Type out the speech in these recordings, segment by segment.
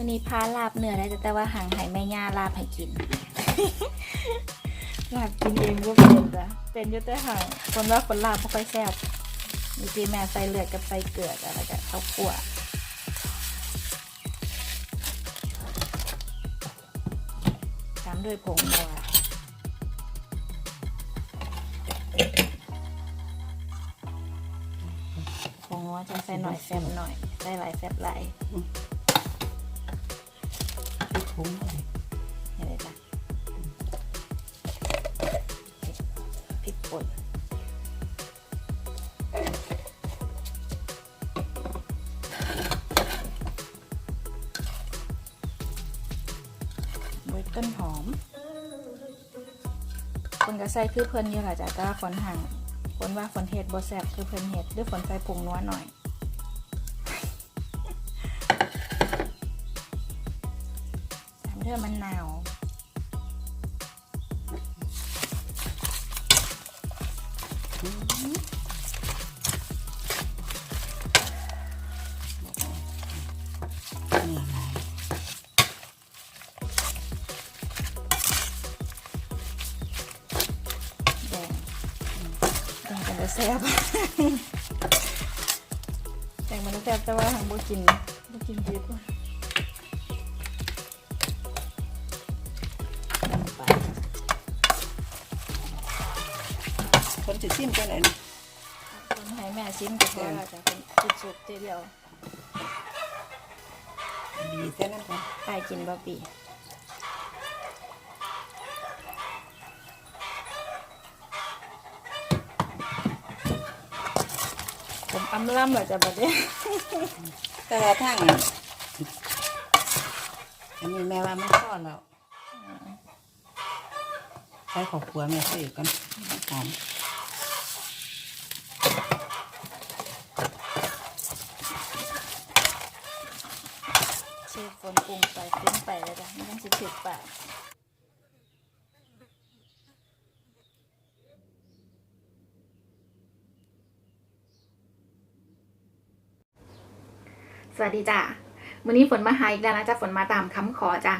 มันนี้พาลาบเหนือได้แต่ว่าห่างหายแม่ย่าลาบให้กิน ลาบกินเองก็เป็นจ้ะเป็นยุแต่หางคนว่าคนลาบไม่ค่อยแซ่บมีจีแม่ใส่เลือดกับใส่เกลือจ้ะแล้วก็ข้าวคั่วตามด้วยผงนัวผงนัวจะใส่หน่อยแซ่บหน่อยใส่หลายแซ่บหลาย พริกผงเลยนี่เลยจ้ะพริกป่นใบต้นหอมคนก็ใส่คือเพิ่นอยู่ค่ะจ้ะแต่ว่าฝนห่างฝนว่าฝนเห็ดบ่แซ่บคือเพิ่นเห็ดหรือฝนใส่ผงนัวหน่อย ตามด้วยมะนาวเนื้อลา ชิมก็พอแล้วจ้ะเป็นจุดสุดเดียวดีแต่นั้นก่อนไปกินบะปีผมอำล่ำเหรอจ้ะบัดเนี้ยแต่ว่าทางอันอันนี้แม่ว่ามันทอดแล้วใช้ขอบครัวแม่ใส่อีกก่อนหอม เชฟฝนปรุงไปปรุงไปเลยจ้ะไม่ต้องสิผิดปากสวัสดีจ้ะวันนี้ฝนมาหาอีกแล้วนะจ๊ะฝนมาตามคำขอจ้ะ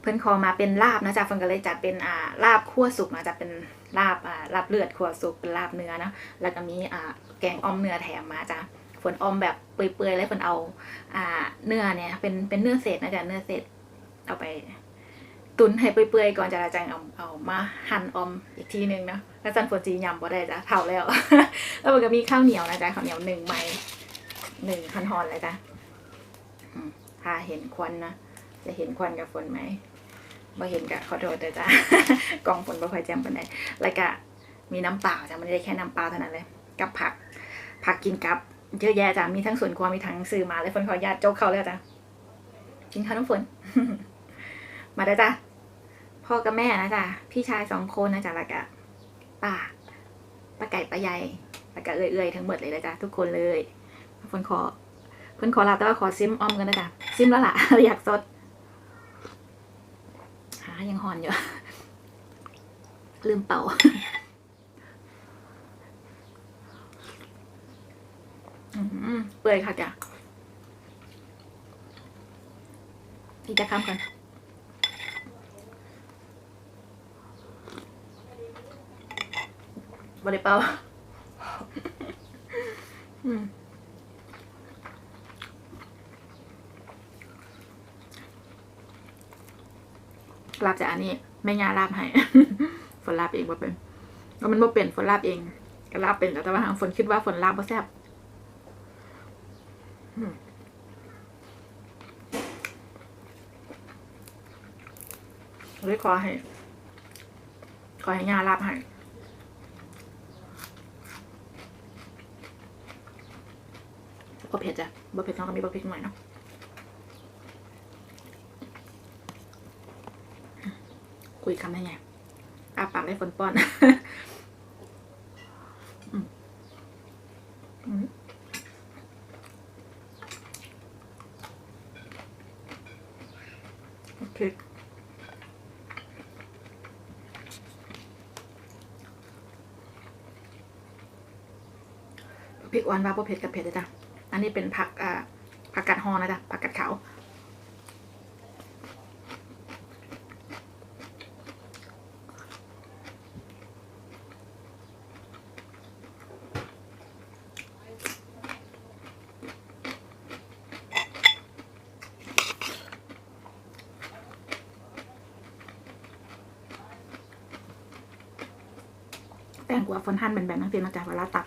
เพิ่นขอมาเป็นลาบนะจ๊ะฝนก็เลยจัดเป็นอ่าลาบคั่วสุกนะจ๊ะเป็นลาบอ่าลาบเลือดคั่วสุกเป็นลาบเนื้อนะแล้วก็มีอ่าแกงอ้อมเนื้อแถมมาจ้ะ ฝนออมแบบเปื่อยๆเลยฝนเอา อ่า เนื้อเนี่ย เป็นเป็นเนื้อเศษนะจ๊ะเนื้อเศษเอาไป ตุนให้เปื่อยๆก่อนจะจังเอาเอามาหั่นออมอีกทีนึงนะแล้วจันฝนจียำบ่ได้จ้ะเผาแล้ว แล้วมันก็มีข้าวเหนียวนะจ๊ะข้าวเหนียวหนึ่งไม้หนึ่งคันหอนเลยจ้ะถ้าเห็นควันนะจะเห็นควันกับฝนไหมบ่เห็นกะขอโทษด้วยจ้ะกล่องฝนบ่ค่อยแจ่มปานใดแล้วก็มีน้ำเปล่าจ้ะมันไม่ได้แค่น้ำเปล่าเท่านั้นเลย กับผัก ผักกินกับ เยอะแยะจ้ะมีทั้งส่วนครัวมีทั้งซื้อมาเลยฝนขออนุญาตโจ๊กเขาแล้วจ้ะกินข้าวน้ำฝน มาได้จ้ะพ่อกับแม่นะจ๊ะพี่ชายสองคนนะจ๊ะแล้วก็ป้าป้าไก่ป้าใหญ่แล้วก็เอื่อยๆทั้งหมดเลยนะจ๊ะทุกคนเลยฝนขอฝนขอลาแต่ว่าขอซิมออมกันนะจ๊ะซิมแล้วล่ะอยากสดหายังหอนอยู่ลืมเป่า อืม เปื่อยค่ะจ้ะพี่จะข้ามกันบริเปล่าลาบจากอันนี้แม่ยาลาบให้ฝนลาบเองว่าเป็นแล้วมันบ่เป็นฝนลาบเองก็ลาบเป็นแต่ว่าทางฝนคิดว่าฝนลาบบ่แซ่บ เลยขอให้ ขอให้ยาลาบให้ก็เผ็ดจ้ะบ่เผ็ดน้องก็มีบ่เผ็ดหน่อยเนาะคุยคำได้ไงอาปากได้ฝนป้อน พริกอ่อนวาบเผ็ดกับเผ็ดเลยจ้ะอันนี้เป็นผักอ่าผักกาดหอนะจ๊ะผักกาดขาวแตงกวาฟอนหั่นแบนๆนั่นเองนะจ๊ะเวลาตัก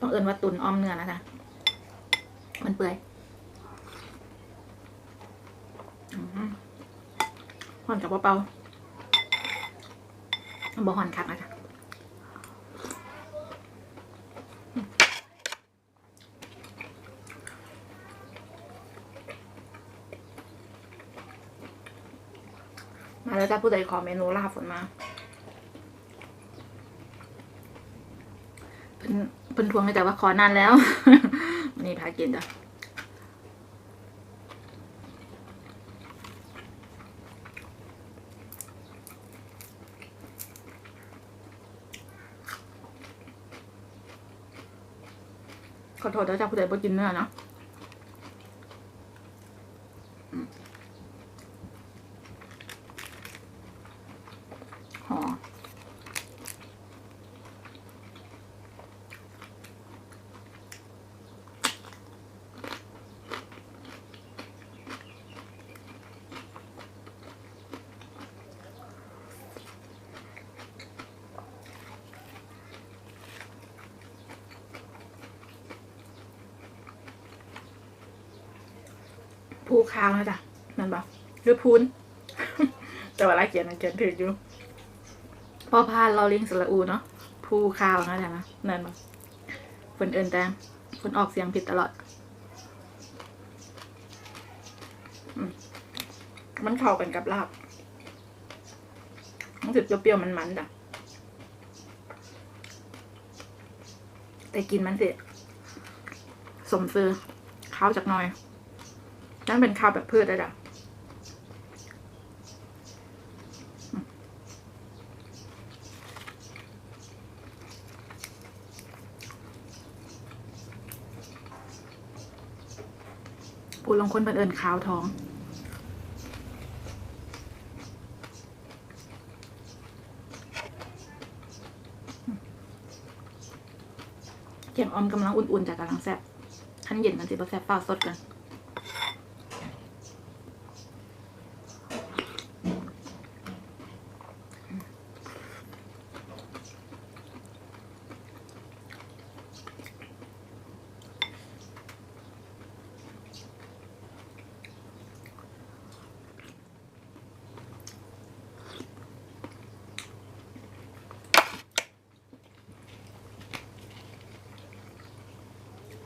เอินว่าตุนอ้อมเนื้อนะจ๊ะมันเปื่อยอืมหอนกับเปาๆบ่หอนคักนะจ๊ะมาแล้วจ้าผู้ใดขอเมนูลาบฝนมาเพิ่นทวงเลยแต่ว่าขอนานแล้ววันนี้พากินจ้ะขอโทษด้วยจ้าผู้ใดบ่กินเนื้อเนาะ ภูคาวนะจ๊ะนั่นปะหรือพูนแต่ว่าลาเขียนเขียนถืออยู่พอพานเราลิงสระอูเนาะภูคาวนะจ๊ะนะนั่นปะคนเอินแต่คนออกเสียงผิดตลอดมันเข้ากันกับลาบมันสึกเปรี้ยวๆมันๆจ้ะแต่กินมันสิสมซื้อข้าวจากหน้อย นั่นเป็นข้าวแบบพืชได้จ้ะปูลงคนเป็นเอิญขาวท้องเกียงออมกำลังอุ่นๆจากกำลังแซ่บขั้นเย็นมันสิบแซ่บเปล่าสดกัน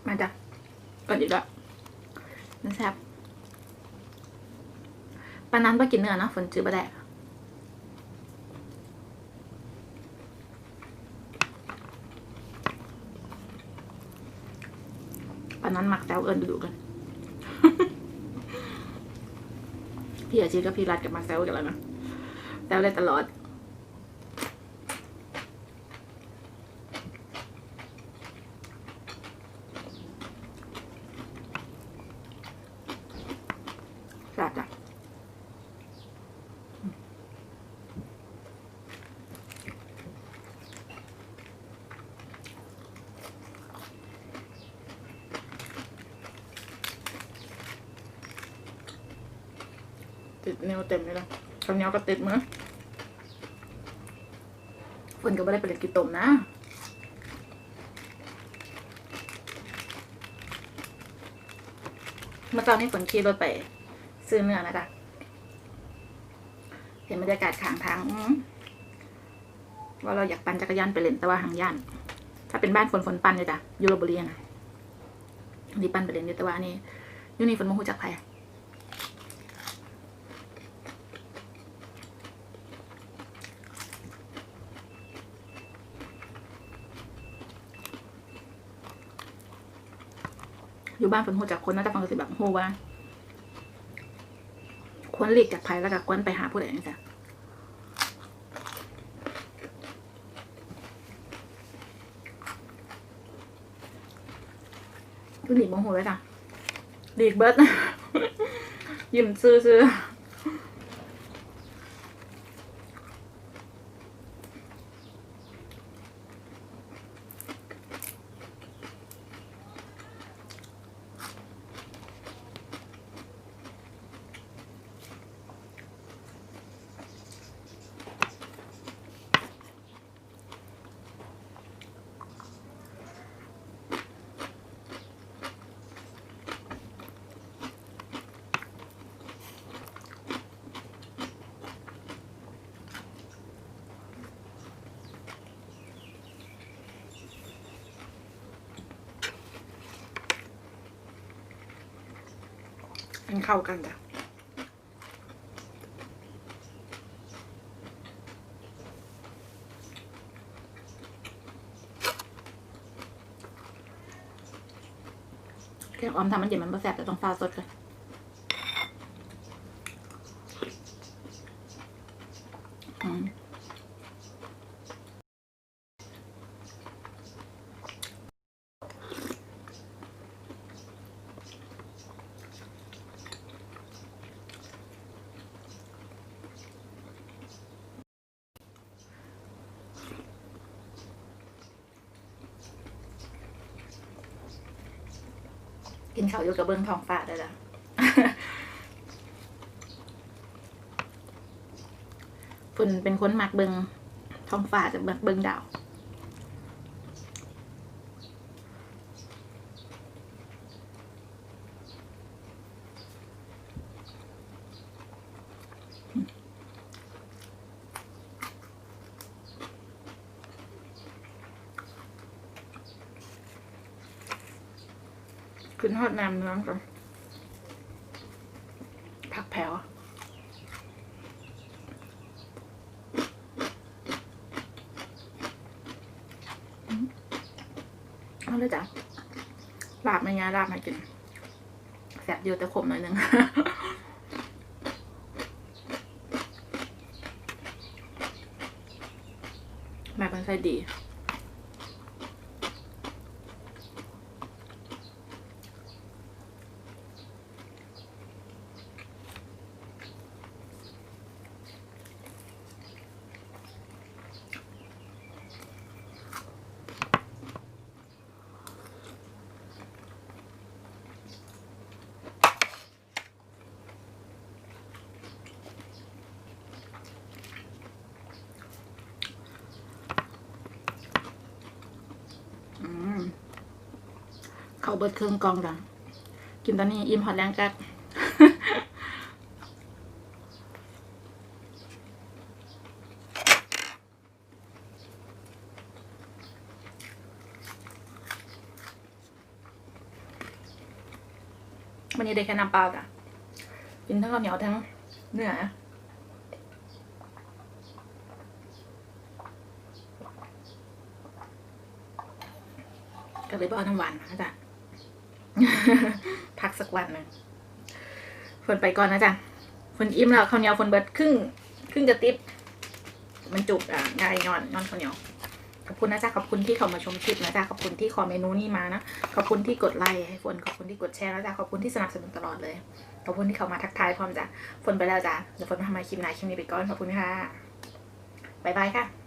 มาจ้ะ ก่อนอีกแล้วมันแซ่บปานนั้นไปกินเนื้อนะฝนจื้อปลาแดกปานนั้นหมักแซวเอิญดูกัน พี่อาชีพกับพี่รัดกับมาแซวกันแล้วนะแซวเลยตลอด ดเนวเต็มเลยละข้าวเหนียวก็ติดมือฝนก็ไม่ได้ไปเล่นกีตมนะเมื่อตอนนี้ฝนขี่รถไปซื้อเนื้อนะจ๊ะเห็นบรรยากาศข้างทางว่าเราอยากปั่นจักรยานไปเล่นแต่ว่าหางย่าน ถ้าเป็นบ้านฝนฝนปั่นเลยจ้ะยูโรบุรีนะนี่ปั่นไปเล่นอยู่แต่ว่าอันนี้ยูนี่ฝนโมโหจากใคร อยู่บ้านฝนโหจากคนน่าจะฟังสิแบบโหว่าควรหลีกจากภัยแล้วก็ควรไปหาผู้ใดนี่จ้ะหลีกโมโหเลยจ้ะหลีกเบิร์ดยิ้มซื้อ มันเข้ากันจ้ะแกงออมทำมันเย็นมันบ่แสบแต่ต้องฟาสดเลยอืม กิ นข้าวอยู่กับเบิ้งท้องฟ้าได้ละฝุ่นเป็นคนมักเบิงท้องฟ้าจะมักเบิงดาว ทอดน้ำเนื้อก่อนผักแผ่วเอาเลยจ้ะลาบไม่งาลาบมากินแสบอยู่แต่ขมหน่อยนึงแบบมันใส่ดี อืม เขาเบิดเครื่องกองดังกินตอนนี้อิ่มหอดแรงจักวันนี้ได้แค่น้ำเปล่าจ้ะกินทั้งข้าวเหนียวทั้งเนื้อก็เลยบเอาน้ำหวานมาจ้ะ พักสักวันหนึ่งฝนไปก่อนนะจ๊ะฝนอิ่มแล้วข้าวเหนียวฝนเบิดครึ่งครึ่งจะติบมันจุกอะง่ายนอนนอนข้าวเหนียวขอบคุณนะจ๊ะขอบคุณที่เข้ามาชมคลิปนะจ๊ะขอบคุณที่คอมเมนูนี้มานะขอบคุณที่กดไลค์ให้ฝนขอบคุณที่กดแชร์แล้วจ้ะขอบคุณที่สนับสนุนตลอดเลยขอบคุณที่เข้ามาทักทายพร้อมจ้ะฝนไปแล้วจ้ะเดี๋ยวฝนทำมาคลิปหน้าคลิปนี้ไปก่อนขอบคุณค่ะบายบายค่ะ